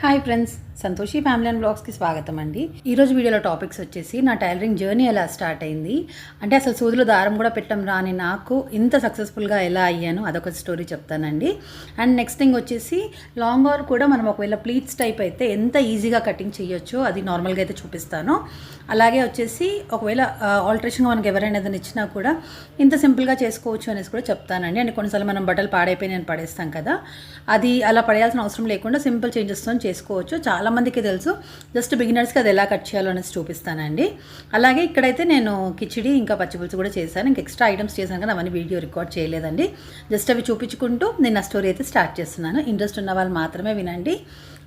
Hi friends Santoshi family and బ్లాగ్స్కి స్వాగతం అండి. ఈరోజు వీడియోలో టాపిక్స్ వచ్చేసి నా టైలరింగ్ జర్నీ ఎలా స్టార్ట్ అయింది అంటే అసలు సూదులు దారం కూడా పెట్టడం రాని నాకు ఇంత సక్సెస్ఫుల్గా ఎలా అయ్యాను అదొక స్టోరీ చెప్తానండి. అండ్ నెక్స్ట్ థింగ్ వచ్చేసి లాంగ్ ఆర్ కూడా మనం ఒకవేళ ప్లీట్స్ టైప్ అయితే ఎంత ఈజీగా కటింగ్ చేయొచ్చో అది నార్మల్గా అయితే చూపిస్తాను. అలాగే వచ్చేసి ఒకవేళ ఆల్టరేషన్ మనకి ఎవరైనా ఏదైనా ఇచ్చినా కూడా ఇంత సింపుల్గా చేసుకోవచ్చు అనేసి కూడా చెప్తానండి. అంటే కొన్నిసార్లు మనం బట్టలు పాడైపోయి నేను పడేస్తాం కదా అది అలా పడేయాల్సిన అవసరం లేకుండా సింపుల్ చేంజెస్తో చేసుకోవచ్చు. చాలామందికి తెలుసు. జస్ట్ బిగినర్స్కి అది ఎలా కట్ చేయాలో అనేసి చూపిస్తానండి. అలాగే ఇక్కడైతే నేను కిచిడి ఇంకా పచ్చిపులుసు కూడా చేశాను. ఇంకా ఎక్స్ట్రా ఐటమ్స్ చేశాను కానీ అవన్నీ వీడియో రికార్డ్ చేయలేదండి. జస్ట్ అవి చూపించుకుంటూ నేను నా స్టోరీ అయితే స్టార్ట్ చేస్తున్నాను. ఇంట్రెస్ట్ ఉన్న వాళ్ళు మాత్రమే వినండి.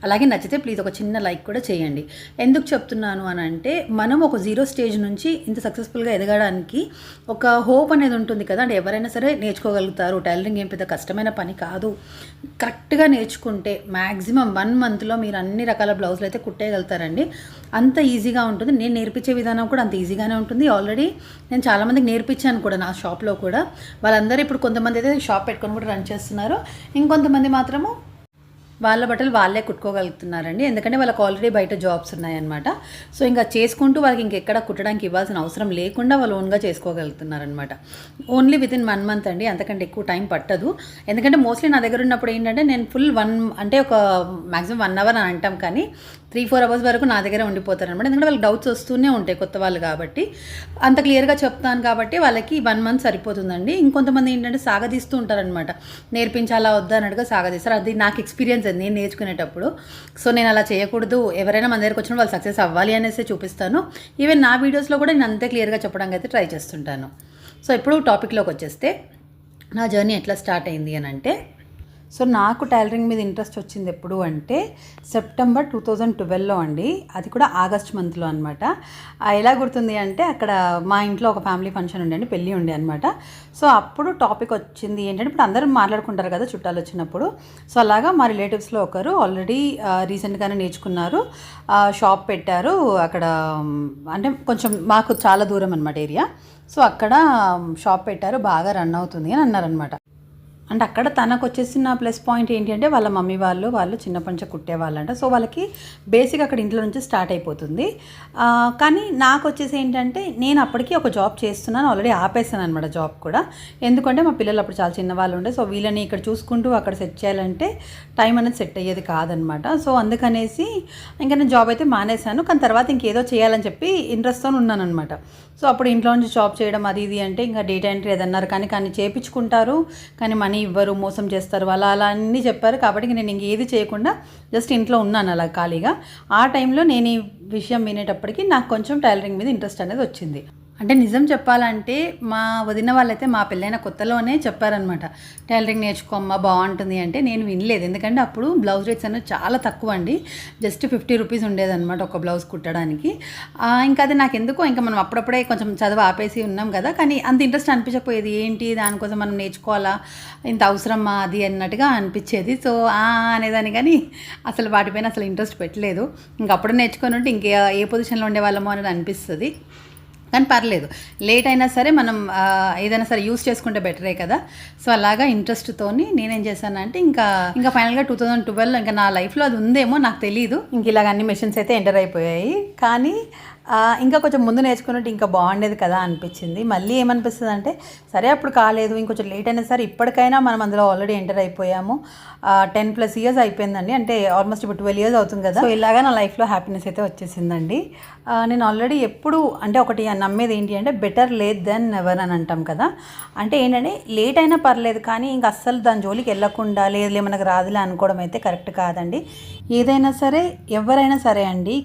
అలాగే నచ్చితే ప్లీజ్ ఒక చిన్న లైక్ కూడా చేయండి. ఎందుకు చెప్తున్నాను అని అంటే మనం ఒక జీరో స్టేజ్ నుంచి ఇంత సక్సెస్ఫుల్గా ఎదగడానికి ఒక హోప్ అనేది ఉంటుంది కదా. అంటే ఎవరైనా సరే నేర్చుకోగలుగుతారు. టైలరింగ్ ఏం పెద్ద కష్టమైన పని కాదు. కరెక్ట్గా నేర్చుకుంటే మ్యాక్సిమం వన్ మంత్లో మీరు అన్ని రకాల బ్లౌజులు అయితే కుట్టేయగలుగుతారండి. అంత ఈజీగా ఉంటుంది. నేను నేర్పించే విధానం కూడా అంత ఈజీగానే ఉంటుంది. ఆల్రెడీ నేను చాలామందికి నేర్పించాను కూడా నా షాప్లో కూడా. వాళ్ళందరూ ఇప్పుడు కొంతమంది అయితే షాప్ పెట్టుకొని కూడా రన్ చేస్తున్నారు. ఇంకొంతమంది మాత్రము వాళ్ళ బట్టలు వాళ్ళే కుట్టుకోగలుగుతున్నారండి. ఎందుకంటే వాళ్ళకి ఆల్రెడీ బయట జాబ్స్ ఉన్నాయన్నమాట. సో ఇంకా చేసుకుంటూ వాళ్ళకి ఇంకెక్కడ కుట్టడానికి ఇవ్వాల్సిన అవసరం లేకుండా వాళ్ళు ఓన్గా చేసుకోగలుగుతున్నారనమాట only with in one month అండి. అంతకంటే ఎక్కువ టైం పట్టదు. ఎందుకంటే మోస్ట్లీ నా దగ్గర ఉన్నప్పుడు ఏంటంటే నేను ఫుల్ వన్ అంటే ఒక మ్యాక్సిమం వన్ అవర్ అని అంటాం కానీ త్రీ ఫోర్ అవర్స్ వరకు నా దగ్గర ఉండిపోతారనమాట ఎందుకంటే వాళ్ళకి డౌట్స్ వస్తూనే ఉంటాయి కొత్త వాళ్ళు కాబట్టి. అంత క్లియర్గా చెప్తాను కాబట్టి వాళ్ళకి వన్ మంత్ సరిపోతుందండి. ఇంకొంతమంది ఏంటంటే సాగదీస్తూ ఉంటారనమాట నేర్పించాలా వద్దా అన్నట్టుగా సాగదీస్తారు. అది నాకు ఎక్స్పీరియన్స్ అది నేను నేర్చుకునేటప్పుడు. సో నేను అలా చేయకూడదు. ఎవరైనా మన దగ్గరకు వచ్చిన వాళ్ళు సక్సెస్ అవ్వాలి అనేసి చూపిస్తాను. ఈవెన్ నా వీడియోస్లో కూడా నేను అంతే క్లియర్గా చెప్పడానికి అయితే ట్రై చేస్తుంటాను. సో ఇప్పుడు టాపిక్లోకి వచ్చేస్తే నా జర్నీ ఎట్లా స్టార్ట్ అయింది అని అంటే సో నాకు టైలరింగ్ మీద ఇంట్రెస్ట్ వచ్చింది ఎప్పుడు అంటే సెప్టెంబర్ టూ థౌజండ్ ట్వెల్వ్లో అండి. అది కూడా ఆగస్ట్ మంత్లో అనమాట ఎలా గుర్తుంది అంటే అక్కడ మా ఇంట్లో ఒక ఫ్యామిలీ ఫంక్షన్ ఉండండి అండి పెళ్ళి ఉండే అనమాట సో అప్పుడు టాపిక్ వచ్చింది ఏంటంటే ఇప్పుడు అందరూ మాట్లాడుకుంటారు కదా చుట్టాలు వచ్చినప్పుడు. సో అలాగా మా రిలేటివ్స్లో ఒకరు ఆల్రెడీ రీసెంట్గానే నేర్చుకున్నారు. షాప్ పెట్టారు. అక్కడ అంటే కొంచెం మాకు చాలా దూరం అనమాట ఏరియా. సో అక్కడ షాప్ పెట్టారు. బాగా రన్ అవుతుంది అని అన్నారనమాట అంటే అక్కడ తనకు వచ్చేసిన ప్లస్ పాయింట్ ఏంటంటే వాళ్ళ మమ్మీ వాళ్ళు వాళ్ళు చిన్నప్పటి నుంచి కుట్టేవాళ్ళంట. సో వాళ్ళకి బేసిక్ అక్కడ ఇంట్లో నుంచి స్టార్ట్ అయిపోతుంది. కానీ నాకు వచ్చేసి ఏంటంటే నేను అప్పటికి ఒక జాబ్ చేస్తున్నాను ఆల్రెడీ ఆపేసాను అనమాట జాబ్ కూడా. ఎందుకంటే మా పిల్లలు అప్పుడు చాలా చిన్న వాళ్ళు ఉండే సో వీళ్ళని ఇక్కడ చూసుకుంటూ అక్కడ సెట్ చేయాలంటే టైం అనేది సెట్ అయ్యేది కాదనమాట సో అందుకనేసి ఇంకా నేను జాబ్ అయితే మానేశాను కానీ తర్వాత ఇంకేదో చేయాలని చెప్పి ఇంట్రెస్ట్తో ఉన్నాను అనమాట సో అప్పుడు ఇంట్లో నుంచి జాబ్ చేయడం అది ఇది అంటే ఇంకా డేటా ఎంట్రీ ఏదన్నారు కానీ కానీ చేపించుకుంటారు. కానీ మనీ ఇవ్వరు మోసం చేస్తారు. అలా అలా అన్నీ చెప్పారు. కాబట్టి నేను ఇంక ఏది చేయకుండా జస్ట్ ఇంట్లో ఉన్నాను అలా ఖాళీగా. ఆ టైంలో నేను ఈ విషయం వినేటప్పటికి నాకు కొంచెం టైలరింగ్ మీద ఇంట్రెస్ట్ అనేది వచ్చింది. అంటే నిజం చెప్పాలంటే మా వదిన వాళ్ళైతే మా పెళ్ళైన కొత్తలోనే చెప్పారనమాట టైలరింగ్ నేర్చుకోమ్మా బాగుంటుంది అంటే నేను వినలేదు. ఎందుకంటే అప్పుడు బ్లౌజ్ రేట్స్ అనేవి చాలా తక్కువ అండి జస్ట్ ఫిఫ్టీ రూపీస్ ఉండేదన్నమాట ఒక బ్లౌజ్ కుట్టడానికి. ఇంకా అది నాకు ఎందుకో ఇంకా మనం అప్పుడప్పుడే కొంచెం చదువు ఆపేసి ఉన్నాం కదా కానీ అంత ఇంట్రెస్ట్ అనిపించకపోయేది. ఏంటి? దానికోసం మనం నేర్చుకోవాలా? ఇంత అవసరమా? అది అన్నట్టుగా అనిపించేది. సో అనేదాన్ని కానీ అసలు వాటిపైన అసలు ఇంట్రెస్ట్ పెట్టలేదు. ఇంకా అప్పుడు నేర్చుకొని ఉంటే ఇంకే ఏ పొజిషన్లో ఉండేవాళ్ళమో అనేది అనిపిస్తుంది. కానీ పర్లేదు. లేట్ అయినా సరే మనం ఏదైనా సరే యూస్ చేసుకుంటే బెటరే కదా. సో అలాగా ఇంట్రెస్ట్తోని నేనేం చేశానంటే ఇంకా ఇంకా ఫైనల్గా టూ థౌజండ్ ట్వెల్వ్ ఇంకా నా లైఫ్లో అది ఉందేమో నాకు తెలియదు ఇంక ఇలాగ అన్ని మెషిన్స్ అయితే ఎంటర్ అయిపోయాయి. కానీ ఇంకా కొంచెం ముందు నేర్చుకున్నట్టు ఇంకా బాగుండేది కదా అనిపించింది. మళ్ళీ ఏమనిపిస్తుంది అంటే సరే అప్పుడు కాలేదు ఇంకొంచెం లేట్ అయినా సరే ఇప్పటికైనా మనం అందులో ఆల్రెడీ ఎంటర్ అయిపోయాము. టెన్ ప్లస్ ఇయర్స్ అయిపోయిందండి. అంటే ఆల్మోస్ట్ ఇప్పుడు ట్వెల్వ్ ఇయర్స్ అవుతుంది కదా. సో ఇలాగా నా లైఫ్లో హ్యాపీనెస్ అయితే వచ్చేసిందండి. నేను ఆల్రెడీ ఎప్పుడు అంటే ఒకటి నమ్మేది ఏంటి అంటే బెటర్ లేట్ దెన్ ఎవర్ అని అంటాం కదా. అంటే ఏంటంటే లేట్ అయినా పర్లేదు కానీ ఇంక అస్సలు దాని జోలికి వెళ్ళకుండా లేదులే మనకు రాదులే అనుకోవడం అయితే కరెక్ట్ కాదండి. ఏదైనా సరే ఎవరైనా సరే అండి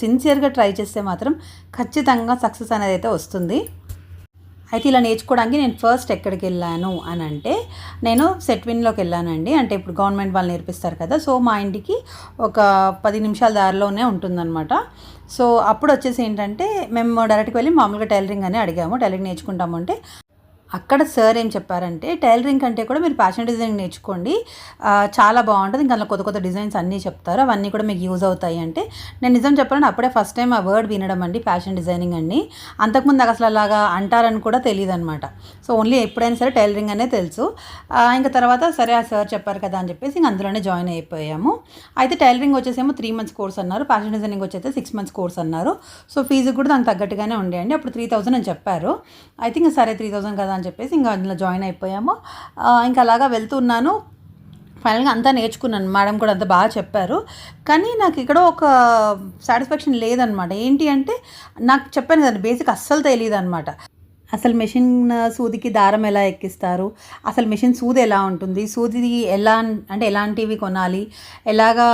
సిన్సియర్గా ట్రై చేస్తే మాత్రం ఖచ్చితంగా సక్సెస్ అనేది అయితే వస్తుంది. అయితే ఇలా నేర్చుకోవడానికి నేను ఫస్ట్ ఎక్కడికి వెళ్ళాను అని అంటే నేను సెట్విన్లోకి వెళ్ళానండి. అంటే ఇప్పుడు గవర్నమెంట్ వాళ్ళు నేర్పిస్తారు కదా సో మా ఇంటికి ఒక పది నిమిషాల దారిలోనే ఉంటుందన్నమాట. సో అప్పుడు వచ్చేసి ఏంటంటే మేము డైరెక్ట్గా వెళ్ళి మామూలుగా టైలరింగ్ అని అడిగాము. టైలరింగ్ నేర్చుకుంటాము అంటే అక్కడ సార్ ఏం చెప్పారంటే టైలరింగ్ కంటే కూడా మీరు ఫ్యాషన్ డిజైనింగ్ నేర్చుకోండి. చాలా బాగుంటుంది. ఇంకా అందులో కొత్త కొత్త డిజైన్స్ అన్నీ చెప్తారు. అవన్నీ కూడా మీకు యూజ్ అవుతాయి. అంటే నేను నిజం చెప్పాలంటే అప్పుడే ఫస్ట్ టైం ఆ వర్డ్ వినడం అండి ఫ్యాషన్ డిజైనింగ్ అండి. అంతకుముందు నాకు అసలు అలాగా అంటారని కూడా తెలియదు అనమాట సో ఓన్లీ ఎప్పుడైనా సరే టైలరింగ్ అనే తెలుసు. ఆ, ఇంకా తర్వాత సరే ఆ సార్ చెప్పారు కదా అని చెప్పేసి ఇంక అందులోనే జాయిన్ అయిపోయాము. అయితే టైలరింగ్ వచ్చేసేమో త్రీ మంత్స్ కోర్స్ అన్నారు. ఫ్యాషన్ డిజైనింగ్ వచ్చేస్తే సిక్స్ మంత్స్ కోర్స్ అన్నారు. సో ఫీజు కూడా దానికి తగ్గట్టుగానే ఉండేయండి అప్పుడు త్రీ థౌసండ్ అని చెప్పారు. అయితే ఇంకా సరే త్రీ థౌసండ్ కదా అని అని చెప్పేసి ఇంకా అందులో జాయిన్ అయిపోయాము. ఇంకా అలాగా వెళ్తున్నాను. ఫైనల్గా అంతా నేర్చుకున్నాను. మేడం కూడా అంత బాగా చెప్పారు. కానీ నాకు ఇక్కడ ఒక సాటిస్ఫాక్షన్ లేదనమాట ఏంటి అంటే నాకు చెప్పాను కదా బేసిక్ అస్సలు తెలియదు అనమాట అసలు మెషిన్ సూదికి దారం ఎలా ఎక్కిస్తారు? అసలు మెషిన్ సూది ఎలా ఉంటుంది? సూది ఎలా అంటే ఎలాంటివి కొనాలి? ఎలాగా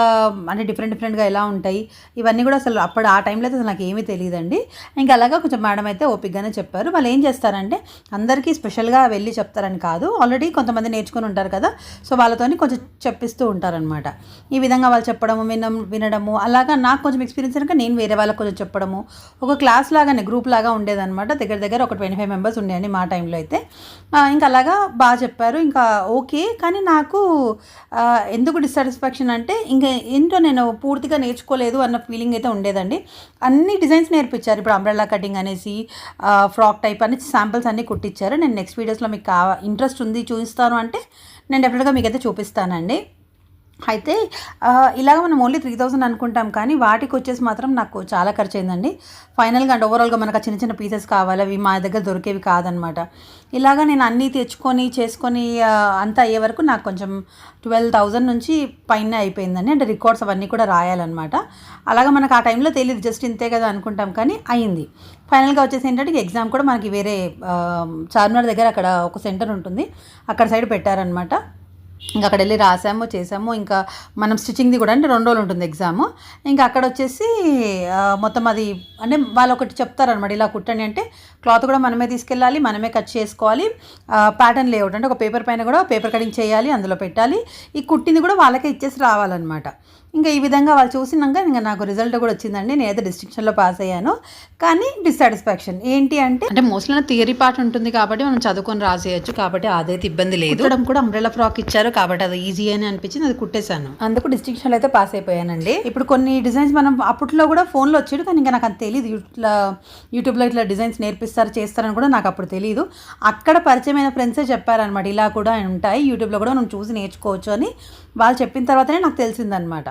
అంటే డిఫరెంట్ డిఫరెంట్గా ఎలా ఉంటాయి? ఇవన్నీ కూడా అసలు అప్పుడు ఆ టైంలో అయితే అసలు నాకు ఏమీ తెలియదండి. ఇంకా అలాగా కొంచెం మేడం అయితే ఓపిక్గానే చెప్పారు. వాళ్ళు ఏం చేస్తారంటే అందరికీ స్పెషల్గా వెళ్ళి చెప్తారని కాదు. ఆల్రెడీ కొంతమంది నేర్చుకుని ఉంటారు కదా. సో వాళ్ళతోని కొంచెం చెప్పిస్తూ ఉంటారనమాట ఈ విధంగా వాళ్ళు చెప్పడము వినం వినడము అలాగా నాకు కొంచెం ఎక్స్పీరియన్స్ కనుక నేను వేరే వాళ్ళకి కొంచెం చెప్పడము. ఒక క్లాస్ లాగానే గ్రూప్ లాగా ఉండేదన్నమాట. దగ్గర దగ్గర ఒక ట్వంటీ ఫైవ్ మెంబర్స్ ఉండేయండి మా టైంలో అయితే. ఇంకా అలాగా బాగా చెప్పారు. ఇంకా ఓకే. కానీ నాకు ఎందుకు డిస్సాటిస్ఫాక్షన్ అంటే ఇంకా ఏంటో నేను పూర్తిగా నేర్చుకోలేదు అన్న ఫీలింగ్ అయితే ఉండేదండి. అన్ని డిజైన్స్ నేర్పించారు. ఇప్పుడు అంబ్రెల్లా కటింగ్ అనేసి ఫ్రాక్ టైప్ అనేసి శాంపిల్స్ అన్నీ కుట్టించారు నేను నెక్స్ట్ వీడియోస్లో మీకు ఇంట్రెస్ట్ ఉంది చూపిస్తాను అంటే నేను డెఫినెట్గా మీకైతే చూపిస్తానండి. అయితే ఇలాగ మనం ఓన్లీ త్రీ థౌసండ్ అనుకుంటాం కానీ వాటికి వచ్చేసి మాత్రం నాకు చాలా ఖర్చు అయిందండి ఫైనల్గా అంటే ఓవరాల్గా మనకు చిన్న చిన్న పీసెస్ కావాలి అవి మా దగ్గర దొరికేవి కాదనమాట. ఇలాగ నేను అన్నీ తెచ్చుకొని చేసుకొని అంతా అయ్యే వరకు నాకు కొంచెం ట్వెల్వ్ థౌజండ్ నుంచి పైన అయిపోయిందండి. అంటే రికార్డ్స్ అవన్నీ కూడా రాయాలన్నమాట. అలాగా మనకు ఆ టైంలో తెలియదు జస్ట్ ఇంతే కదా అనుకుంటాం కానీ అయింది. ఫైనల్గా వచ్చేసి ఏంటంటే ఎగ్జామ్ కూడా మనకి వేరే చార్మినార్ దగ్గర అక్కడ ఒక సెంటర్ ఉంటుంది. అక్కడ సైడ్ పెట్టారనమాట ఇంకా అక్కడ వెళ్ళి రాసాము చేసాము. ఇంకా మనం స్టిచ్చింగ్ది కూడా అంటే రెండు రోజులు ఉంటుంది ఎగ్జామ్ ఇంకా అక్కడ వచ్చేసి మొత్తం అది అంటే వాళ్ళు ఒకటి చెప్తారనమాట ఇలా కుట్టండి అంటే క్లాత్ కూడా మనమే తీసుకెళ్ళాలి మనమే కట్ చేసుకోవాలి. ప్యాటర్న్ లేఅవుట్ అంటే ఒక పేపర్ పైన కూడా పేపర్ కటింగ్ చేయాలి అందులో పెట్టాలి. ఈ కుట్టింది కూడా వాళ్ళకే ఇచ్చేసి రావాలన్నమాట. ఇంకా ఈ విధంగా వాళ్ళు చూసినాక ఇంకా నాకు రిజల్ట్ కూడా వచ్చిందండి. నేనైతే డిస్టింక్షన్లో పాస్ అయ్యాను. కానీ డిస్సాటిస్ఫాక్షన్ ఏంటి అంటే అంటే మోస్ట్లీ థియరీ పార్ట్ ఉంటుంది కాబట్టి మనం చదువుకొని రాసేయచ్చు కాబట్టి అదైతే ఇబ్బంది లేదు. కుట్టడం కూడా అంబ్రెలా ఫ్రాక్ ఇచ్చారు కాబట్టి అది ఈజీ అని అనిపించింది అది కుట్టేశాను. అందుకు డిస్టింక్షన్లో అయితే పాస్ అయిపోయానండి. ఇప్పుడు కొన్ని డిజైన్స్ మనం అప్పట్లో కూడా ఫోన్లో వచ్చాడు కానీ ఇంకా నాకు అది తెలియదు ఇట్లా యూట్యూబ్లో ఇట్లా డిజైన్స్ నేర్పిస్తారు చేస్తారని కూడా నాకు అప్పుడు తెలియదు అక్కడ పరిచయమైన ఫ్రెండ్సే చెప్పారనమాట ఇలా కూడా ఉంటాయి. యూట్యూబ్లో కూడా మనం చూసి నేర్చుకోవచ్చు అని వాళ్ళు చెప్పిన తర్వాతనే నాకు తెలిసిందనమాట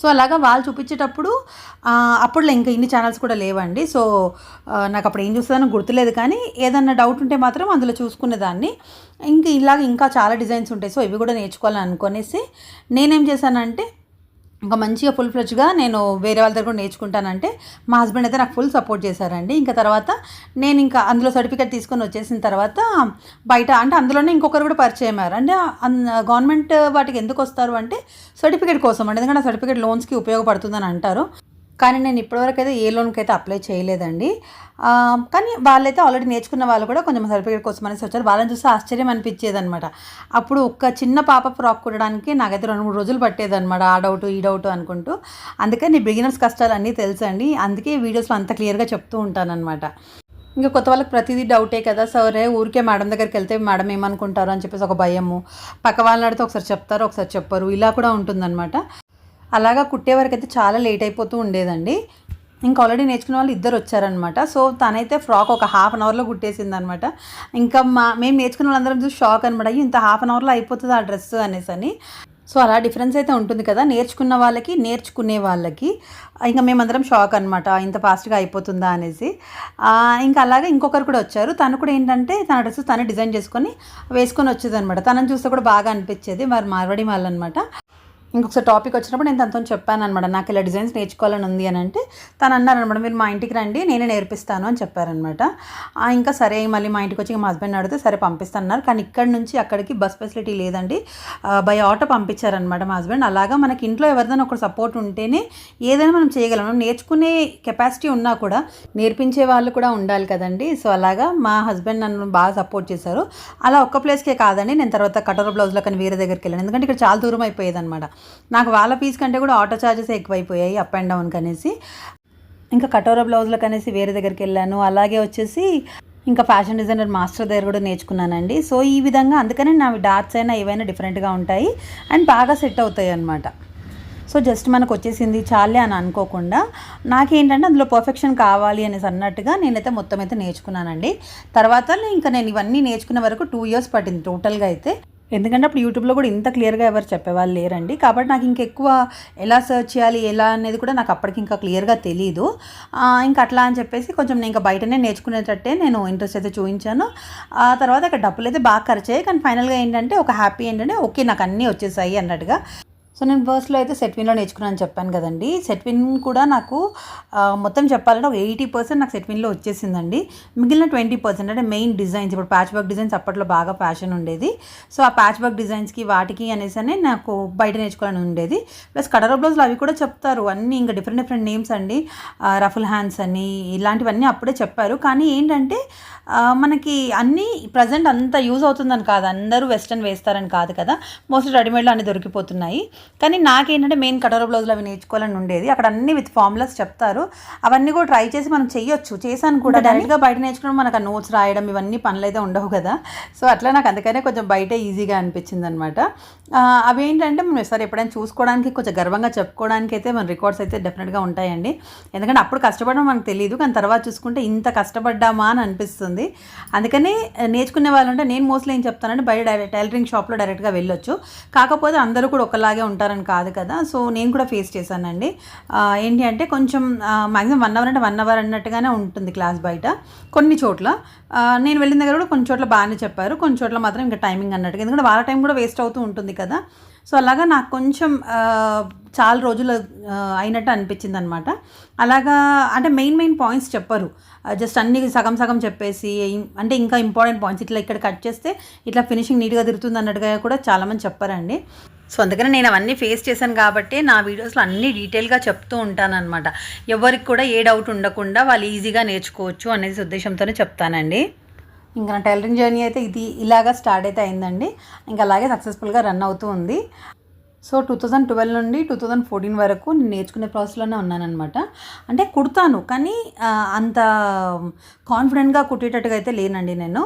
సో అలాగా వాళ్ళు చూపించేటప్పుడు ఆ, అప్పుడులో ఇంకా ఇన్ని ఛానల్స్ కూడా లేవండి. సో నాకు అప్పుడు ఏం చూస్తుందని గుర్తులేదు కానీ ఏదన్నా డౌట్ ఉంటే మాత్రం అందులో చూసుకునేదాన్ని. ఇంకా ఇలాగ ఇంకా చాలా డిజైన్స్ ఉంటాయి. సో ఇవి కూడా నేర్చుకోవాలని అనుకునేసి నేనేం చేశానంటే ఇంకా మంచిగా ఫుల్ ఫ్లెజ్గా నేను వేరే వాళ్ళ దగ్గర కూడా నేర్చుకుంటానంటే మా హస్బెండ్ అయితే నాకు ఫుల్ సపోర్ట్ చేశారండి. ఇంకా తర్వాత నేను ఇంకా అందులో సర్టిఫికేట్ తీసుకొని వచ్చేసిన తర్వాత బయట అంటే అందులోనే ఇంకొకరు కూడా పరిచయం అయ్యారు. అంటే గవర్నమెంట్ వాటికి ఎందుకు వస్తారు అంటే సర్టిఫికేట్ కోసం అండి. ఎందుకంటే సర్టిఫికేట్ లోన్స్కి ఉపయోగపడుతుందని అంటారు. కానీ నేను ఇప్పటివరకు అయితే ఏ లోన్కి అయితే అప్లై చేయలేదండి కానీ వాళ్ళైతే ఆల్రెడీ నేర్చుకున్న వాళ్ళు కూడా కొంచెం సర్టిఫికేట్ కోసం అనేసి వచ్చారు. వాళ్ళని చూస్తే ఆశ్చర్యం అనిపించేది అనమాట అప్పుడు ఒక చిన్న పాప ఫ్రాక్ కుట్టడానికి నాకైతే రెండు మూడు రోజులు పట్టేదన్నమాట. ఆ డౌట్ ఈ డౌట్ అనుకుంటూ. అందుకని బిగినర్స్ కష్టాలు అన్నీ తెలుసండి అందుకే వీడియోస్లో అంత క్లియర్గా చెప్తూ ఉంటానన్నమాట. ఇంకా కొత్త వాళ్ళకి ప్రతిదీ డౌటే కదా. సరే ఊరికే మేడం దగ్గరికి వెళ్తే మేడం ఏమనుకుంటారు? అని చెప్పేసి ఒక భయము. పక్క వాళ్ళని అడితే ఒకసారి చెప్తారు ఒకసారి చెప్పరు. ఇలా కూడా ఉంటుందన్నమాట. అలాగా కుట్టే వరకు అయితే చాలా లేట్ అయిపోతూ ఉండేదండి. ఇంకా ఆల్రెడీ నేర్చుకున్న వాళ్ళు ఇద్దరు వచ్చారనమాట సో తనైతే ఫ్రాక్ ఒక హాఫ్ అన్ అవర్లో కుట్టేసింది అనమాట ఇంకా మా మేము నేర్చుకున్న వాళ్ళందరం చూసి షాక్ అనమాట ఇంత హాఫ్ అన్ అవర్లో అయిపోతుంది ఆ డ్రెస్ అనేసి అని. సో అలా డిఫరెన్స్ అయితే ఉంటుంది కదా నేర్చుకున్న వాళ్ళకి నేర్చుకునే వాళ్ళకి. ఇంకా మేమందరం షాక్ అనమాట ఇంత ఫాస్ట్గా అయిపోతుందా అనేసి. ఇంకా అలాగే ఇంకొకరు కూడా వచ్చారు. తను కూడా ఏంటంటే తన డ్రెస్ తను డిజైన్ చేసుకొని వేసుకొని వచ్చేది అనమాట తనని చూస్తే కూడా బాగా అనిపించేది మరి మార్వడి వాళ్ళు అనమాట ఇంకొకసారి టాపిక్ వచ్చినప్పుడు నేను తనతో చెప్పాను అనమాట నాకు ఇలా డిజైన్స్ నేర్చుకోవాలని ఉంది అని అంటే తను అన్నారు అనమాట మీరు మా ఇంటికి రండి నేనే నేర్పిస్తాను అని చెప్పారనమాట ఇంకా సరే మళ్ళీ మా ఇంటికి వచ్చి మా హస్బెండ్ అడిగితే సరే పంపిస్తాను అన్నారు కానీ ఇక్కడ నుంచి అక్కడికి బస్ ఫెసిలిటీ లేదండి. బై ఆటో పంపించారనమాట మా హస్బెండ్ అలాగా మనకి ఇంట్లో ఎవరిదైనా ఒక సపోర్ట్ ఉంటేనే ఏదైనా మనం చేయగలం. నేర్చుకునే కెపాసిటీ ఉన్నా కూడా నేర్పించే వాళ్ళు కూడా ఉండాలి కదండి. సో అలాగా మా హస్బెండ్ నన్ను బాగా సపోర్ట్ చేశారు. అలా ఒక్క ప్లేస్కే కాదండి. నేను తర్వాత కటోర బ్లౌజ్లో కానీ వేరే దగ్గరికి వెళ్ళాను. ఎందుకంటే ఇక్కడ చాలా దూరం అయిపోయేది అనమాట నాకు వాళ్ళ ఫీజు కంటే కూడా ఆటో ఛార్జెస్ ఎక్కువైపోయాయి అప్ అండ్ డౌన్ కనేసి. ఇంకా కటోరా బ్లౌజ్లకు అనేసి వేరే దగ్గరికి వెళ్ళాను. అలాగే వచ్చేసి ఇంకా ఫ్యాషన్ డిజైనర్ మాస్టర్ దగ్గర కూడా నేర్చుకున్నానండి. సో ఈ విధంగా అందుకనే నా డాట్స్ అయినా ఏవైనా డిఫరెంట్గా ఉంటాయి అండ్ బాగా సెట్ అవుతాయి అన్నమాట. సో జస్ట్ మనకు వచ్చేసింది చాలే అని అనుకోకుండా నాకేంటంటే అందులో పర్ఫెక్షన్ కావాలి అనేసి అన్నట్టుగా నేనైతే మొత్తం అయితే నేర్చుకున్నానండి. తర్వాత ఇంకా నేను ఇవన్నీ నేర్చుకునే వరకు టూ ఇయర్స్ పట్టింది టోటల్గా అయితే. ఎందుకంటే అప్పుడు యూట్యూబ్లో కూడా ఇంత క్లియర్గా ఎవరు చెప్పేవాళ్ళు లేరండి. కాబట్టి నాకు ఇంకెక్కువ ఎలా సెర్చ్ చేయాలి ఎలా అనేది కూడా నాకు అప్పటికి ఇంకా క్లియర్గా తెలియదు ఇంకా అట్లా అని చెప్పేసి కొంచెం నేను ఇంకా బయటనే నేర్చుకునేటట్టే నేను ఇంట్రెస్ట్ అయితే చూపించాను. ఆ తర్వాత అక్కడ డబ్బులు అయితే బాగా ఖర్చయ్యాయి. కానీ ఫైనల్గా ఏంటంటే ఒక హ్యాపీ ఏంటంటే ఓకే నాకు అన్నీ వచ్చేసాయి అన్నట్టుగా. సో నేను ఫస్ట్లో అయితే సెట్విన్లో నేర్చుకున్నాను చెప్పాను కదండి. సెట్విన్ కూడా నాకు మొత్తం చెప్పాలంటే ఒక ఎయిటీ పర్సెంట్ నాకు సెట్విన్లో వచ్చేసిందండి. మిగిలిన ట్వంటీ పర్సెంట్ అంటే మెయిన్ డిజైన్స్ ఇప్పుడు ప్యాచ్ వర్క్ డిజైన్స్ అప్పట్లో బాగా ఫ్యాషన్ ఉండేది. సో ఆ ప్యాచ్ వర్క్ డిజైన్స్కి వాటికి అనేసి అనే నాకు బయట నేర్చుకోవాలని ఉండేది. ప్లస్ కడర బ్లౌజ్లు అవి కూడా చెప్తారు. అన్నీ ఇంకా డిఫరెంట్ డిఫరెంట్ నేమ్స్ అండి. రఫుల్ హ్యాండ్స్ అని ఇలాంటివన్నీ అప్పుడే చెప్పారు. కానీ ఏంటంటే మనకి అన్నీ ప్రజెంట్ అంత యూజ్ అవుతుందని కాదు. అందరూ వెస్ట్రన్ వేస్తారని కాదు కదా. మోస్ట్లీ రెడీమేడ్లో అన్నీ దొరికిపోతున్నాయి. కానీ నాకేంటంటే మెయిన్ కటోర బ్లౌజులు అవి నేర్చుకోవాలని ఉండేది. అక్కడ అన్ని విత్ ఫార్ములాస్ చెప్తారు. అవన్నీ కూడా ట్రై చేసి మనం చెయ్యొచ్చు. చేశాను కూడా. డైరెక్ట్గా బయట నేర్చుకోవడం మనకు ఆ నోట్స్ రాయడం ఇవన్నీ పనులు అయితే ఉండవు కదా. సో అట్లా నాకు అందుకనే కొంచెం బయట ఈజీగా అనిపించింది అనమాట అవి ఏంటంటే మనం సరే ఎప్పుడైనా చూసుకోవడానికి కొంచెం గర్వంగా చెప్పుకోవడానికి అయితే మన రికార్డ్స్ అయితే డెఫినెట్గా ఉంటాయండి. ఎందుకంటే అప్పుడు కష్టపడడం మనకు తెలియదు కానీ తర్వాత చూసుకుంటే ఇంత కష్టపడ్డామా అని అనిపిస్తుంది. అందుకని నేర్చుకునే వాళ్ళు ఉంటే నేను మోస్ట్లీ ఏం చెప్తానంటే బయట డైరెక్ట్ టైలరింగ్ షాప్లో డైరెక్ట్గా వెళ్ళొచ్చు. కాకపోతే అందరూ కూడా ఒకలాగే ఉంటారని కాదు కదా. సో నేను కూడా ఫేస్ చేశానండి. ఏంటి అంటే కొంచెం మ్యాక్సిమం వన్ అవర్ అంటే వన్ అవర్ అన్నట్టుగానే ఉంటుంది క్లాస్ బయట. కొన్ని చోట్ల. నేను వెళ్ళిన దగ్గర కూడా కొన్ని చోట్ల బాగానే చెప్పారు. కొన్ని చోట్ల మాత్రం ఇంకా టైమింగ్ అన్నట్టుగా ఎందుకంటే వాళ్ళ టైం కూడా వేస్ట్ అవుతూ ఉంటుంది కదా. సో అలాగా నాకు కొంచెం చాలా రోజులు అయినట్టు అనిపించింది అనమాట అలాగా అంటే మెయిన్ మెయిన్ పాయింట్స్ చెప్పరు. జస్ట్ అన్ని సగం సగం చెప్పేసి అంటే ఇంకా ఇంపార్టెంట్ పాయింట్స్ ఇట్లా ఇక్కడ కట్ చేస్తే ఇట్లా ఫినిషింగ్ నీట్గా తిరుగుతుంది అన్నట్టుగా కూడా చాలామంది చెప్పారండి. సో అందుకనే నేను అవన్నీ ఫేస్ చేశాను కాబట్టి నా వీడియోస్లో అన్ని డీటెయిల్గా చెప్తూ ఉంటానన్నమాట. ఎవరికి కూడా ఏ డౌట్ ఉండకుండా వాళ్ళు ఈజీగా నేర్చుకోవచ్చు అనేసి ఉద్దేశంతోనే చెప్తానండి. ఇంకా నా టైలరింగ్ జర్నీ అయితే ఇది ఇలాగా స్టార్ట్ అయితే అయిందండి. ఇంకా అలాగే సక్సెస్ఫుల్గా రన్ అవుతూ ఉంది. సో టూ థౌజండ్ ట్వెల్వ్ నుండి టూ థౌజండ్ ఫోర్టీన్ వరకు నేను నేర్చుకునే ప్రాసెస్లోనే ఉన్నానమాట అంటే కుడతాను కానీ అంత కాన్ఫిడెంట్గా కుట్టేటట్టుగా అయితే లేనండి నేను.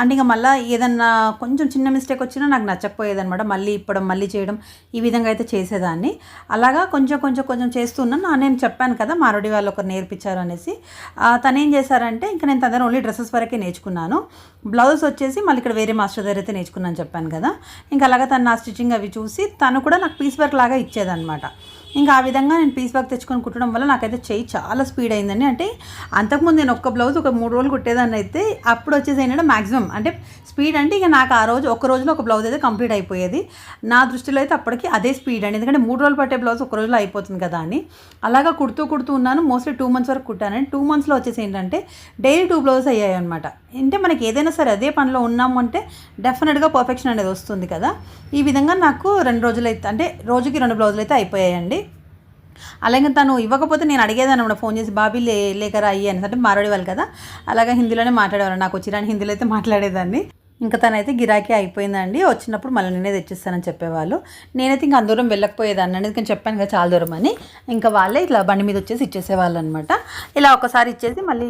అంటే ఇంకా మళ్ళీ ఏదన్నా కొంచెం చిన్న మిస్టేక్ వచ్చినా నాకు నచ్చకపోయేదన్నమాట. మళ్ళీ ఇప్పడం మళ్ళీ చేయడం ఈ విధంగా అయితే చేసేదాన్ని. అలాగా కొంచెం కొంచెం కొంచెం చేస్తున్నాను నేను చెప్పాను కదా మారుడి వాళ్ళు ఒకరు నేర్పించారు అనేసి. తను ఏం చేశారంటే ఇంకా నేను తన ఓన్లీ డ్రెస్సెస్ వరకే నేర్చుకున్నాను. బ్లౌజ్ వచ్చేసి మళ్ళీ ఇక్కడ వేరే మాస్టర్ దగ్గర అయితే నేర్చుకున్నాను చెప్పాను కదా. ఇంకా అలాగా తను నా స్టిచ్చింగ్ అవి చూసి తను కూడా నాకు పీస్ వర్క్ లాగా ఇచ్చేదనమాట ఇంకా ఆ విధంగా నేను పీస్ వర్క్ తెచ్చుకొని కుట్టడం వల్ల నాకైతే చేయి చాలా స్పీడ్ అయిందండి. అంటే అంతకుముందు నేను ఒక్క బ్లౌజ్ ఒక మూడు రోజులు కుట్టేదాన్ని అయితే అప్పుడు వచ్చేసి ఏంటంటే మ్యాక్సిమం అంటే స్పీడ్ అంటే ఇక నాకు ఆ రోజు ఒక రోజులో ఒక బ్లౌజ్ అయితే కంప్లీట్ అయిపోయేది. నా దృష్టిలో అయితే అప్పటికి అదే స్పీడ్ అండి. ఎందుకంటే మూడు రోజులు పట్టే బ్లౌజ్ ఒక రోజులో అయిపోతుంది కదా అని. అలాగా కుడుతూ కుడుతూ ఉన్నాను. మోస్ట్లీ టూ మంత్స్ వరకు కుట్టాను టూ మంత్స్లో వచ్చేసి ఏంటంటే డైలీ టూ బ్లౌజ్ అయ్యాయి అనమాట అంటే మనకి ఏదైనా సరే అదే పనిలో ఉన్నాము అంటే డెఫినెట్గా పర్ఫెక్షన్ అనేది వస్తుంది కదా. ఈ విధంగా నాకు రెండు రోజులు అయితే అంటే రోజుకి రెండు బ్లౌజులు అయితే అయిపోయాయండి. అలాగే తను ఇవ్వకపోతే నేను అడిగేదాన్ని అనమాట ఫోన్ చేసి బాబీ లే లేకరా అయ్యి అని అంటే మాట్లాడేవాళ్ళు కదా. అలాగా హిందీలోనే మాట్లాడేవారు. నాకు వచ్చిరాని హిందీలో అయితే మాట్లాడేదాన్ని. ఇంకా తనైతే గిరాకీ అయిపోయిందండి. వచ్చినప్పుడు మళ్ళీ నేనే తెచ్చిస్తానని చెప్పేవాళ్ళు. నేనైతే ఇంకా అందరం వెళ్ళకపోయేదాన్ని. అనేది నేను చెప్పాను కదా చాలా దూరం అని. ఇంకా వాళ్ళే ఇట్లా బండి మీద వచ్చేసి ఇచ్చేసేవాళ్ళు అనమాట ఇలా ఒకసారి ఇచ్చేసి మళ్ళీ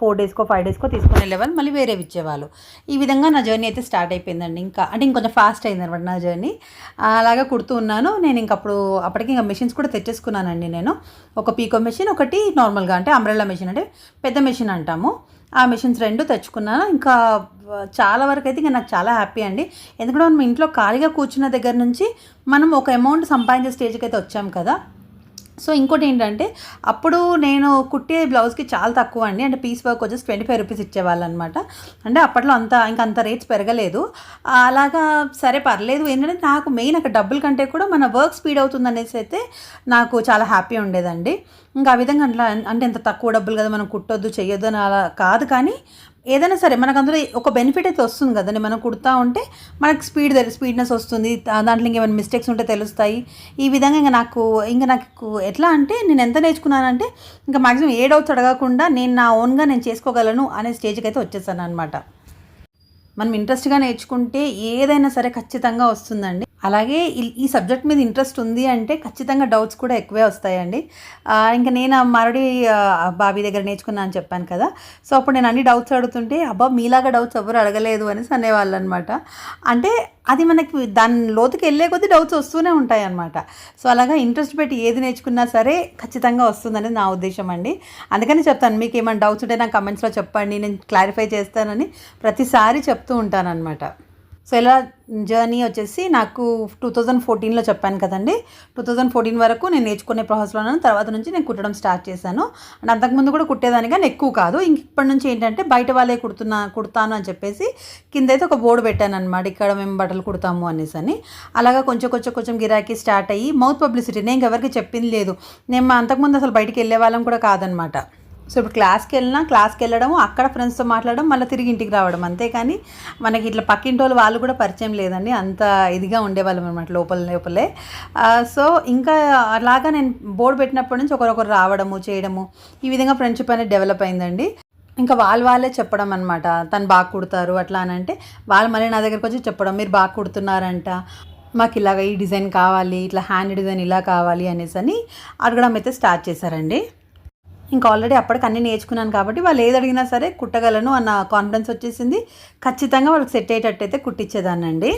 ఫోర్ డేస్కో ఫైవ్ డేస్కో తీసుకొని వెళ్ళేవాళ్ళు మళ్ళీ వేరేవి ఇచ్చేవాళ్ళు. ఈ విధంగా నా జర్నీ అయితే స్టార్ట్ అయిపోయిందండి. ఇంకా అంటే ఇంకొంచెం ఫాస్ట్ అయింది అనమాట నా జర్నీ అలాగా కుడుతూ ఉన్నాను. నేను ఇంక అప్పుడు అప్పటికి ఇంకా మెషిన్స్ కూడా తెచ్చేసుకున్నానండి నేను. ఒక పీకో మెషిన్ ఒకటి నార్మల్గా అంటే అంబ్రెల్లా మెషిన్ అంటే పెద్ద మెషిన్ అంటాము. ఆ మిషన్స్ రెండు తెచ్చుకున్నాను. ఇంకా చాలా వరకు అయితే ఇంకా నాకు చాలా హ్యాపీ అండి. ఎందుకంటే మనం ఇంట్లో ఖాళీగా కూర్చున్న దగ్గర నుంచి మనం ఒక అమౌంట్ సంపాదించే స్టేజ్కి అయితే వచ్చాం కదా. సో ఇంకోటి ఏంటంటే అప్పుడు నేను కుట్టే బ్లౌజ్కి చాలా తక్కువ అండి. అంటే పీస్ వర్క్ వచ్చేసి ట్వంటీ ఫైవ్ రూపీస్ ఇచ్చేవాళ్ళు అనమాట అంటే అప్పట్లో అంత ఇంకా అంత రేట్స్ పెరగలేదు. అలాగా సరే పర్లేదు. ఏంటంటే నాకు మెయిన్ అక్కడ డబ్బుల కంటే కూడా మన వర్క్ స్పీడ్ అవుతుంది అనేసి అయితే నాకు చాలా హ్యాపీ ఉండేదండి. ఇంకా ఆ విధంగా అట్లా అంటే ఎంత తక్కువ డబ్బులు కదా మనం కుట్టొద్దు చేయొద్దు అని అలా కాదు కానీ ఏదైనా సరే మనకు అందులో ఒక బెనిఫిట్ అయితే వస్తుంది కదండి. మనం కుడతా ఉంటే మనకు స్పీడ్ స్పీడ్నెస్ వస్తుంది. దాంట్లో ఇంకేమైనా మిస్టేక్స్ ఉంటే తెలుస్తాయి. ఈ విధంగా ఇంకా నాకు ఇంకా నాకు ఎట్లా అంటే నేను ఎంత నేర్చుకున్నానంటే ఇంకా మాక్సిమం ఏ డౌట్స్ అడగకుండా నేను నా ఓన్గా నేను చేసుకోగలను అనే స్టేజ్కి అయితే వచ్చేసాను అనమాట మనం ఇంట్రెస్ట్గా నేర్చుకుంటే ఏదైనా సరే ఖచ్చితంగా వస్తుందండి. అలాగే ఈ- సబ్జెక్ట్ మీద ఇంట్రెస్ట్ ఉంది అంటే ఖచ్చితంగా డౌట్స్ కూడా ఎక్కువే వస్తాయండి. ఇంకా నేను ఆ మరడి బాబీ దగ్గర నేర్చుకున్నాను అని చెప్పాను కదా. సో అప్పుడు నేను అన్ని డౌట్స్ అడుగుతుంటే అబ్బా మీలాగా డౌట్స్ ఎవరు అడగలేదు అనేసి అనేవాళ్ళు అనమాట అంటే అది మనకి దాని లోతుకి వెళ్ళే కొద్దీ డౌట్స్ వస్తూనే ఉంటాయి అనమాట సో అలాగా ఇంట్రెస్ట్ పెట్టి ఏది నేర్చుకున్నా సరే ఖచ్చితంగా వస్తుందనేది నా ఉద్దేశం అండి. అందుకని చెప్తాను మీకు ఏమైనా డౌట్స్ ఉంటే నాకు కమెంట్స్లో చెప్పండి నేను క్లారిఫై చేస్తానని ప్రతిసారి చెప్తూ ఉంటానన్నమాట. సో ఇలా జర్నీ వచ్చేసి నాకు టూ థౌజండ్ ఫోర్టీన్లో చెప్పాను కదండి. టూ థౌజండ్ ఫోర్టీన్ వరకు నేను నేర్చుకునే ప్రాసెస్లోనే తర్వాత నుంచి నేను కుట్టడం స్టార్ట్ చేశాను. అండ్ అంతకుముందు కూడా కుట్టేదాన్ని కానీ ఎక్కువ కాదు. ఇంక ఇప్పటి నుంచి ఏంటంటే బయట వాళ్ళే కుడుతున్నా కుడతాను అని చెప్పేసి కింద అయితే ఒక బోర్డు పెట్టాను అనమాట ఇక్కడ మేము బట్టలు కుడతాము అనేసి అని. అలాగా కొంచెం కొంచెం కొంచెం గిరాకీ స్టార్ట్ అయ్యి మౌత్ పబ్లిసిటీ నేను ఇంకెవరికి చెప్పింది లేదు. నేను అంతకుముందు అసలు బయటికి వెళ్ళే వాళ్ళం కూడా కాదనమాట సో ఇప్పుడు క్లాస్కి వెళ్ళినా క్లాస్కి వెళ్ళడం అక్కడ ఫ్రెండ్స్తో మాట్లాడడం మళ్ళీ తిరిగి ఇంటికి రావడం. అంతేకాని మనకి ఇట్లా పక్కింటి వాళ్ళు వాళ్ళు కూడా పరిచయం లేదండి. అంత ఇదిగా ఉండేవాళ్ళం అనమాట లోపల లోపలే. సో ఇంకా అలాగా నేను బోర్డు పెట్టినప్పటి నుంచి ఒకరొకరు రావడము చేయడము ఈ విధంగా ఫ్రెండ్షిప్ అనేది డెవలప్ అయిందండి. ఇంకా వాళ్ళు వాళ్ళే చెప్పడం అనమాట తను బాగా కుడతారు అట్లా అని అంటే వాళ్ళు మళ్ళీ నా దగ్గరకు వచ్చి చెప్పడం మీరు బాగా కుడుతున్నారంట. మాకు ఇలాగ ఈ డిజైన్ కావాలి ఇట్లా హ్యాండ్ డిజైన్ ఇలా కావాలి అనేసి అని అడగడం అయితే స్టార్ట్ చేశారండి. ఇంకా ఆల్రెడీ అప్పటికి అన్నీ నేర్చుకున్నాను కాబట్టి వాళ్ళు ఏది అడిగినా సరే కుట్టగలను అన్న కాన్ఫిడెన్స్ వచ్చేసింది. ఖచ్చితంగా వాళ్ళకి సెట్ అయ్యేటట్టయితే కుట్టించేదానండి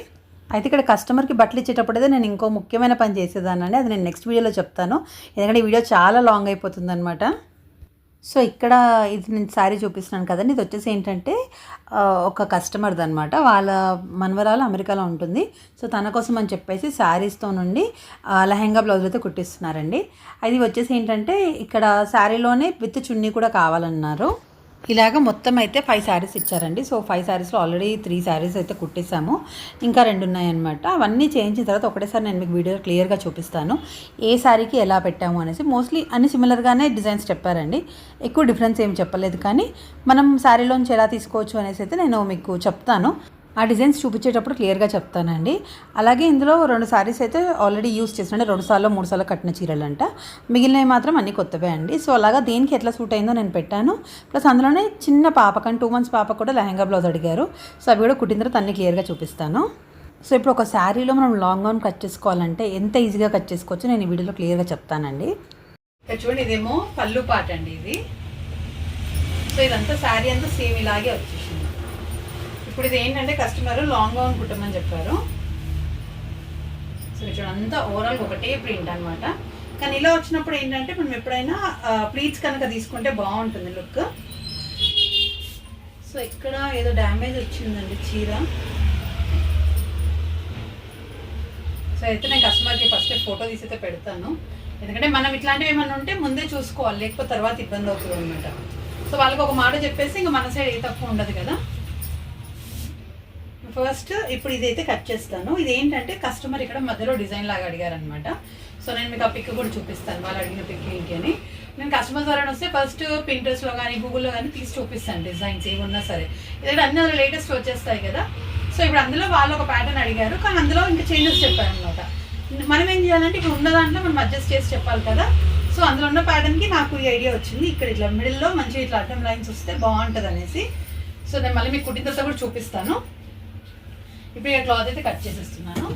అయితే ఇక్కడ కస్టమర్కి బట్టలు ఇచ్చేటప్పుడు అయితే నేను ఇంకో ముఖ్యమైన పని చేసేదానండి అది నేను నెక్స్ట్ వీడియోలో చెప్తాను. ఎందుకంటే ఈ వీడియో చాలా లాంగ్ అయిపోతుంది అనమాట సో ఇక్కడ ఇది నేను శారీ చూపిస్తున్నాను కదండి. ఇది వచ్చేసి ఏంటంటే ఒక కస్టమర్ది అనమాట వాళ్ళ మనవరాలు అమెరికాలో ఉంటుంది. సో తన కోసం అని చెప్పేసి శారీస్తో నుండి లెహెంగా లెహంగా బ్లౌజ్ అయితే కుట్టిస్తున్నారండి. అది వచ్చేసి ఏంటంటే ఇక్కడ శారీలోనే విత్ చున్నీ కూడా కావాలన్నారు. ఇలాగ మొత్తం అయితే ఫైవ్ శారీస్ ఇచ్చారండి. సో ఫైవ్ శారీస్లో ఆల్రెడీ త్రీ శారీస్ అయితే కుట్టేసాము ఇంకా రెండు ఉన్నాయన్నమాట. అవన్నీ చేయించిన తర్వాత ఒకటేసారి నేను మీకు వీడియో క్లియర్గా చూపిస్తాను. ఏ శారీకి ఎలా పెట్టాము అనేసి. మోస్ట్లీ అన్ని సిమిలర్గానే డిజైన్స్ చెప్పారండి. ఎక్కువ డిఫరెన్స్ ఏం చెప్పలేదు. కానీ మనం శారీలోంచి ఎలా తీసుకోవచ్చు అనేసి అయితే నేను మీకు చెప్తాను. ఆ డిజైన్స్ చూపించేటప్పుడు క్లియర్గా చెప్తానండి. అలాగే ఇందులో రెండు సారీస్ అయితే ఆల్రెడీ యూస్ చేసిన రెండు సార్లు మూడు సార్లు కట్టిన చీరలంట. మిగిలినవి మాత్రం అన్ని కొత్తవే అండి. సో అలాగా దేనికి ఎట్లా సూట్ అయిందో నేను పెట్టాను. ప్లస్ అందులోనే చిన్న పాప కానీ టూ మంత్స్ పాప కూడా లెహంగా బ్లౌజ్ అడిగారు. సో అవి కూడా కుట్టిన తర్వాత అన్ని క్లియర్గా చూపిస్తాను. సో ఇప్పుడు ఒక శారీలో మనం లాంగ్ గౌన్ కట్ చేసుకోవాలంటే ఎంత ఈజీగా కట్ చేసుకోవచ్చు నేను ఈ వీడియోలో క్లియర్గా చెప్తానండి. చూడండి ఇదేమో పళ్ళు పాట అండి ఇది. సో ఇదంతా శారీ అంతా సేమ్ ఇలాగే వచ్చేసింది. ఇప్పుడు ఇది ఏంటంటే కస్టమర్ లాంగ్ గౌన్ కుట్టమని చెప్పారు. సో చూడండి అంతా ఓవరాల్ ఒకటే ప్రింట్ అనమాట కానీ ఇలా వచ్చినప్పుడు ఏంటంటే మనం ఎప్పుడైనా ప్లీట్స్ కనుక తీసుకుంటే బాగుంటుంది లుక్ సో ఇక్కడ ఏదో డ్యామేజ్ వచ్చిందండి చీర. సో అయితే నేను కస్టమర్కి ఫస్ట్ ఫోటో తీసి అయితే పెడతాను. ఎందుకంటే మనం ఇట్లాంటివి ఏమైనా ఉంటే ముందే చూసుకోవాలి లేకపోతే తర్వాత ఇబ్బంది అవుతుంది అనమాట సో వాళ్ళకి ఒక మాట చెప్పేసి ఇంకా మన సైడ్ ఏ తప్పు ఉండదు కదా. ఫస్ట్ ఇప్పుడు ఇదైతే కట్ చేస్తాను. ఇది ఏంటంటే కస్టమర్ ఇక్కడ మధ్యలో డిజైన్ లాగా అడిగారనమాట సో నేను మీకు ఆ పిక్ కూడా చూపిస్తాను. వాళ్ళు అడిగిన పిక్ ఏంటి అని. నేను కస్టమర్ ద్వారా వస్తే ఫస్ట్ పింట్రెస్ట్లో కానీ గూగుల్లో కానీ తీసి చూపిస్తాను డిజైన్స్ ఏమున్నా సరే. ఎందుకంటే అన్ని అందులో లేటెస్ట్ వచ్చేస్తాయి కదా. సో ఇప్పుడు అందులో వాళ్ళు ఒక ప్యాటర్న్ అడిగారు. కానీ అందులో ఇంకా చేంజెస్ చెప్పారు అనమాట మనం ఏం చేయాలంటే ఇప్పుడు ఉన్న దాంట్లో మనం అడ్జస్ట్ చేసి చెప్పాలి కదా. సో అందులో ఉన్న ప్యాటర్న్కి నాకు ఈ ఐడియా వచ్చింది. ఇక్కడ ఇట్లా మిడిల్లో మంచిగా ఇట్లా అడ్డం లైన్స్ వస్తే బాగుంటుంది అనేసి సో నేను మళ్ళీ మీకు కుట్టిన తర్వాత కూడా చూపిస్తాను. ఇప్పుడు ఈ క్లాత్ అయితే కట్ చేసేస్తున్నాను.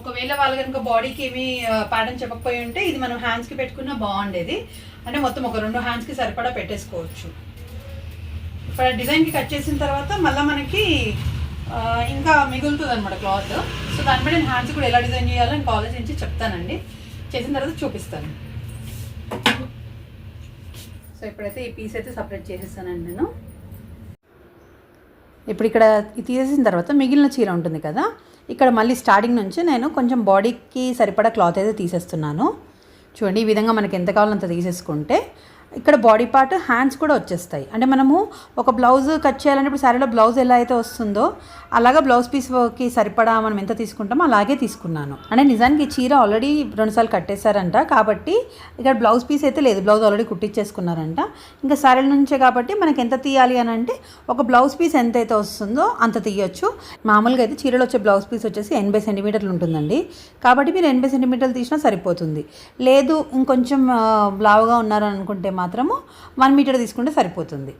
ఒకవేళ వాళ్ళు కనుక బాడీకి ఏమి ప్యాటర్న్ చెప్పకపోయి ఉంటే ఇది మనం హ్యాండ్స్కి పెట్టుకున్నా బాగుండేది. అంటే మొత్తం ఒక రెండు హ్యాండ్స్కి సరిపడా పెట్టేసుకోవచ్చు. ఇప్పుడు డిజైన్కి కట్ చేసిన తర్వాత మళ్ళీ మనకి ఇంకా మిగులుతుంది అనమాట క్లాత్. సో దాని బట్టి నేను హ్యాండ్స్ కూడా ఎలా డిజైన్ చేయాలో నేను కాలేజ్ నుంచి చెప్తానండి. చేసిన తర్వాత చూపిస్తాను. సో ఇప్పుడైతే ఈ పీస్ అయితే సపరేట్ చేసేసానండి నేను. ఇప్పుడు ఇక్కడ తీసేసిన తర్వాత మిగిలిన చీర ఉంటుంది కదా ఇక్కడ మళ్ళీ స్టార్టింగ్ నుంచి నేను కొంచెం బాడీకి సరిపడా క్లాత్ అయితే తీసేస్తున్నాను. చూడండి ఈ విధంగా మనకి ఎంత కావాలో అంత తీసేసుకుంటే ఇక్కడ బాడీ పార్ట్ హ్యాండ్స్ కూడా వచ్చేస్తాయి. అంటే మనము ఒక బ్లౌజ్ కట్ చేయాలంటే ఇప్పుడు శారీలో బ్లౌజ్ ఎలా అయితే వస్తుందో అలాగా బ్లౌజ్ పీస్కి సరిపడా మనం ఎంత తీసుకుంటామో అలాగే తీసుకున్నాను. అంటే నిజానికి ఈ చీర ఆల్రెడీ రెండుసార్లు కట్టేశారంట. కాబట్టి ఇక్కడ బ్లౌజ్ పీస్ అయితే లేదు. బ్లౌజ్ ఆల్రెడీ కుట్టించేసుకున్నారంట ఇంకా శారీల నుంచే కాబట్టి మనకి ఎంత తీయాలి అని అంటే ఒక బ్లౌజ్ పీస్ ఎంత అయితే వస్తుందో అంత తీయొచ్చు. మామూలుగా అయితే చీరలో వచ్చే బ్లౌజ్ పీస్ వచ్చేసి ఎనభై సెంటీమీటర్లు ఉంటుందండి. కాబట్టి మీరు ఎనభై సెంటీమీటర్లు తీసినా సరిపోతుంది. లేదు ఇంకొంచెం బ్లావుగా లావుగా ఉన్నారు అనుకుంటే మాత్రము వన్ మీటర్ తీసుకుంటే సరిపోతుంది.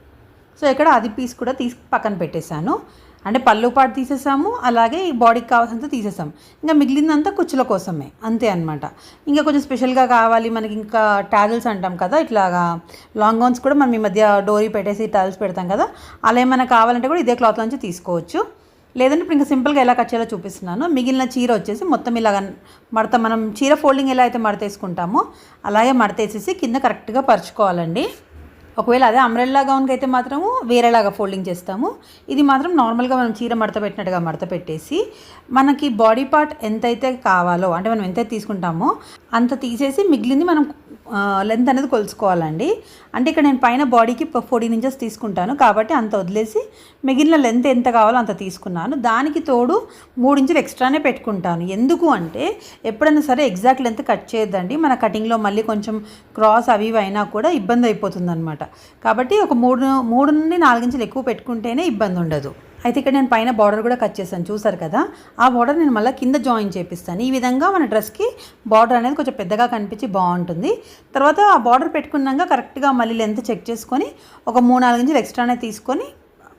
సో ఇక్కడ అది పీస్ కూడా తీసి పక్కన పెట్టేశాను. అంటే పళ్ళు పాటు తీసేసాము అలాగే ఈ బాడీకి కావాల్సినంత తీసేసాము. ఇంకా మిగిలిందంతా కుచ్చుల కోసమే అంతే అనమాట ఇంకా కొంచెం స్పెషల్గా కావాలి మనకి ఇంకా టాజల్స్ అంటాం కదా ఇట్లాగా లాంగ్ గౌన్స్ కూడా మనం ఈ మధ్య డోరీ పెట్టేసి టాజల్స్ పెడతాం కదా అలా ఏమైనా కావాలంటే కూడా ఇదే క్లాత్ నుంచి తీసుకోవచ్చు. లేదంటే ఇప్పుడు ఇంకా సింపుల్గా ఎలా కట్ చేయాలో చూపిస్తున్నాను. మిగిలిన చీర వచ్చేసి మొత్తం ఇలాగ మడత మనం చీర ఫోల్డింగ్ ఎలా అయితే మడతేసుకుంటామో అలాగే మడతేసేసి కింద కరెక్ట్గా పరుచుకోవాలండి. ఒకవేళ అదే అంబ్రెల్లా గౌన్కి అయితే మాత్రము వేరేలాగా ఫోల్డింగ్ చేస్తాము. ఇది మాత్రం నార్మల్గా మనం చీర మడత పెట్టినట్టుగా మడత పెట్టేసి మనకి బాడీ పార్ట్ ఎంతైతే కావాలో అంటే మనం ఎంత తీసుకుంటామో అంత తీసేసి మిగిలింది మనం లెంత్ అనేది కొలుసుకోవాలండి అంటే ఇక్కడ నేను పైన బాడీకి ఫోర్టీన్ ఇంచెస్ తీసుకుంటాను. కాబట్టి అంత వదిలేసి మిగిలిన లెంత్ ఎంత కావాలో అంత తీసుకున్నాను. దానికి తోడు మూడు ఇంచులు ఎక్స్ట్రానే పెట్టుకుంటాను. ఎందుకు అంటే ఎప్పుడైనా సరే ఎగ్జాక్ట్ లెంత్ కట్ చేయొద్దండి. మన కటింగ్లో మళ్ళీ కొంచెం క్రాస్ అవి ఇవి అయినా కూడా ఇబ్బంది అయిపోతుంది అనమాట కాబట్టి ఒక మూడు మూడు నుండి నాలుగు ఎక్కువ పెట్టుకుంటేనే ఇబ్బంది ఉండదు. అయితే ఇక్కడ నేను పైన బార్డర్ కూడా కట్ చేశాను చూసారు కదా? ఆ బార్డర్ నేను మళ్ళీ కింద జాయిన్ చేపిస్తాను. ఈ విధంగా మన డ్రెస్కి బార్డర్ అనేది కొంచెం పెద్దగా కనిపించి బాగుంటుంది. తర్వాత ఆ బార్డర్ పెట్టుకున్నాక కరెక్ట్గా మళ్ళీ లెంత్ చెక్ చేసుకొని ఒక మూడు నాలుగు ఇంచులు ఎక్స్ట్రానే తీసుకొని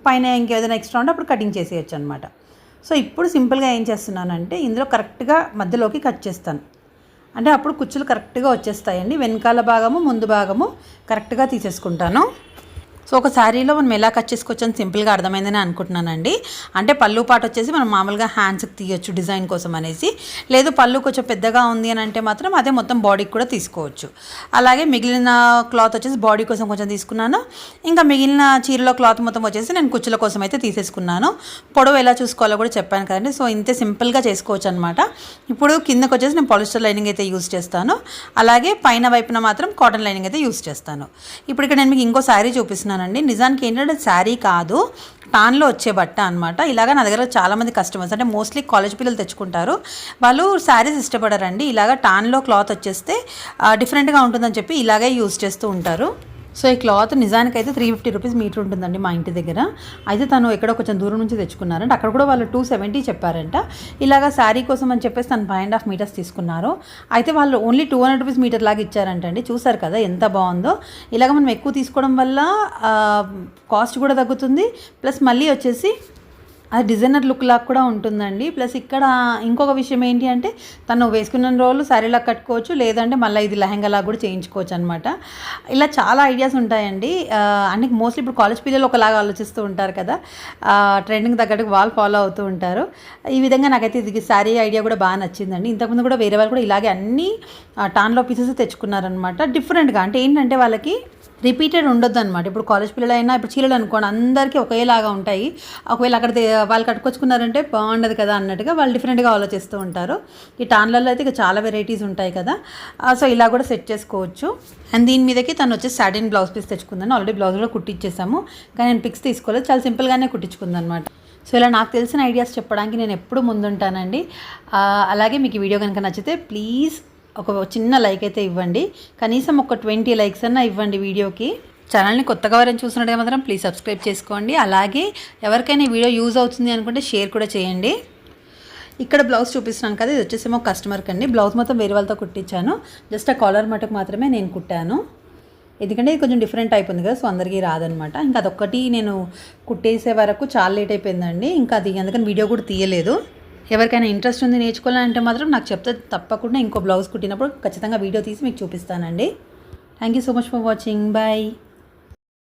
పైన ఇంకేదైనా ఎక్స్ట్రా ఉంటే అప్పుడు కటింగ్ చేసేయచ్చు అనమాట సో ఇప్పుడు సింపుల్గా ఏం చేస్తున్నానంటే ఇందులో కరెక్ట్గా మధ్యలోకి కట్ చేస్తాను. అంటే అప్పుడు కుచ్చులు కరెక్ట్గా వచ్చేస్తాయండి. వెనకాల భాగము ముందు భాగము కరెక్ట్గా తీసేసుకుంటాను. సో ఒక శారీలో మనం ఎలా కట్ చేసుకోవచ్చని సింపుల్గా అర్థమైందని అనుకుంటున్నానండి. అంటే పళ్ళు పాట వచ్చేసి మనం మామూలుగా హ్యాండ్స్కి తీయొచ్చు డిజైన్ కోసం అనేసి. లేదు పళ్ళు కొంచెం పెద్దగా ఉంది అని అంటే మాత్రం అదే మొత్తం బాడీకి కూడా తీసుకోవచ్చు. అలాగే మిగిలిన క్లాత్ వచ్చేసి బాడీ కోసం కొంచెం తీసుకున్నాను. ఇంకా మిగిలిన చీరలో క్లాత్ మొత్తం వచ్చేసి నేను కుచ్చుల కోసం అయితే తీసేసుకున్నాను. పొడవు ఎలా చూసుకోవాలో కూడా చెప్పాను కదండి. సో ఇంతే సింపుల్గా చేసుకోవచ్చు అనమాట ఇప్పుడు కిందకు వచ్చేసి నేను పాలిస్టర్ లైనింగ్ అయితే యూస్ చేస్తాను. అలాగే పైన వైపున మాత్రం కాటన్ లైనింగ్ అయితే యూస్ చేస్తాను. ఇప్పుడు ఇక్కడ నేను మీకు ఇంకో శారీ చూపిస్తున్నాను. చూపిస్తున్నానండి నిజానికి ఏంటంటే శారీ కాదు టాన్లో వచ్చే బట్ట అనమాట ఇలాగ నా దగ్గర చాలామంది కస్టమర్స్ అంటే మోస్ట్లీ కాలేజ్ పిల్లలు తెచ్చుకుంటారు. వాళ్ళు శారీస్ ఇష్టపడరండి. ఇలాగ టాన్లో క్లాత్ వచ్చేస్తే డిఫరెంట్గా ఉంటుందని చెప్పి ఇలాగే యూజ్ చేస్తూ ఉంటారు. సో ఈ క్లాత్ నిజానికైతే త్రీ ఫిఫ్టీ రూపీస్ మీటర్ ఉంటుందండి మా ఇంటి దగ్గర. అయితే తను ఎక్కడో కొంచెం దూరం నుంచి తెచ్చుకున్నారంట అక్కడ కూడా వాళ్ళు టూ సెవెంటీ చెప్పారంట. ఇలాగ శారీ కోసం అని చెప్పేసి తను ఫైవ్ అండ్ హాఫ్ మీటర్స్ తీసుకున్నారు. అయితే వాళ్ళు only two hundred rupees metre లాగా ఇచ్చారంటండి. చూసారు కదా ఎంత బాగుందో. ఇలాగ మనం ఎక్కువ తీసుకోవడం వల్ల కాస్ట్ కూడా తగ్గుతుంది. ప్లస్ మళ్ళీ వచ్చేసి అది డిజైనర్ లుక్ లాగా కూడా ఉంటుందండి. ప్లస్ ఇక్కడ ఇంకొక విషయం ఏంటి అంటే తను వేసుకున్న రోజులు శారీలా కట్టుకోవచ్చు లేదంటే మళ్ళీ ఇది లెహంగాలా కూడా చేయించుకోవచ్చు అనమాట ఇలా చాలా ఐడియాస్ ఉంటాయండి. అంటే మోస్ట్లీ ఇప్పుడు కాలేజ్ పిల్లలు ఒకలాగా ఆలోచిస్తూ ఉంటారు కదా. ట్రెండింగ్ తగ్గట్టుకు వాళ్ళు ఫాలో అవుతూ ఉంటారు. ఈ విధంగా నాకైతే ఇది శారీ ఐడియా కూడా బాగా నచ్చిందండి. ఇంతకుముందు కూడా వేరే వాళ్ళు కూడా ఇలాగే అన్ని టాన్లో పీసెస్ తెచ్చుకున్నారనమాట డిఫరెంట్గా అంటే ఏంటంటే వాళ్ళకి రిపీటెడ్ ఉండొద్దు అనమాట ఇప్పుడు కాలేజ్ పిల్లలైనా ఇప్పుడు చీరలు అనుకోండి అందరికీ ఒకేలాగా ఉంటాయి. ఒకవేళ అక్కడ వాళ్ళు కట్టుకొచ్చుకున్నారంటే బాగుండదు కదా అన్నట్టుగా వాళ్ళు డిఫరెంట్గా ఆలోచిస్తూ ఉంటారు. ఈ టాన్లలో అయితే ఇక చాలా వెరైటీస్ ఉంటాయి కదా. సో ఇలా కూడా సెట్ చేసుకోవచ్చు. అండ్ దీని మీదకి తను వచ్చి సాటిన్ బ్లౌజ్ పీస్ తెచ్చుకుందని ఆల్రెడీ బ్లౌజ్ కూడా కుట్టించేసాము కానీ నేను పిక్స్ తీసుకోలేదు. చాలా సింపుల్గానే కుట్టించుకుందనమాట సో ఇలా నాకు తెలిసిన ఐడియాస్ చెప్పడానికి నేను ఎప్పుడు ముందుంటానండి. అలాగే మీకు ఈ వీడియో కనుక నచ్చితే ప్లీజ్ ఒక చిన్న లైక్ అయితే ఇవ్వండి. కనీసం ఒక ట్వంటీ లైక్స్ అన్నా ఇవ్వండి వీడియోకి. ఛానల్ని కొత్తగా ఎవరైనా చూసినట్టుగా మాత్రం ప్లీజ్ సబ్స్క్రైబ్ చేసుకోండి. అలాగే ఎవరికైనా ఈ వీడియో యూజ్ అవుతుంది అనుకుంటే షేర్ కూడా చేయండి. ఇక్కడ బ్లౌజ్ చూపిస్తున్నాను కదా ఇది వచ్చేసేమో కస్టమర్కి అండి బ్లౌజ్ మొత్తం వేరే వాళ్ళతో కుట్టించాను. జస్ట్ ఆ కాలర్ మటుకు మాత్రమే నేను కుట్టాను. ఎందుకంటే ఇది కొంచెం డిఫరెంట్ అయిపోయింది కదా సో అందరికీ రాదనమాట. ఇంకా అదొక్కటి నేను కుట్టేసే వరకు చాలా లేట్ అయిపోయిందండి. ఇంకా అది అందుకని వీడియో కూడా తీయలేదు. ఎవరికైనా ఇంట్రెస్ట్ ఉంది నేర్చుకోవాలంటే మాత్రం నాకు చెప్తే తప్పకుండా ఇంకో బ్లౌజ్ కుట్టినప్పుడు ఖచ్చితంగా వీడియో తీసి మీకు చూపిస్తానండి. Thank you so much for watching bye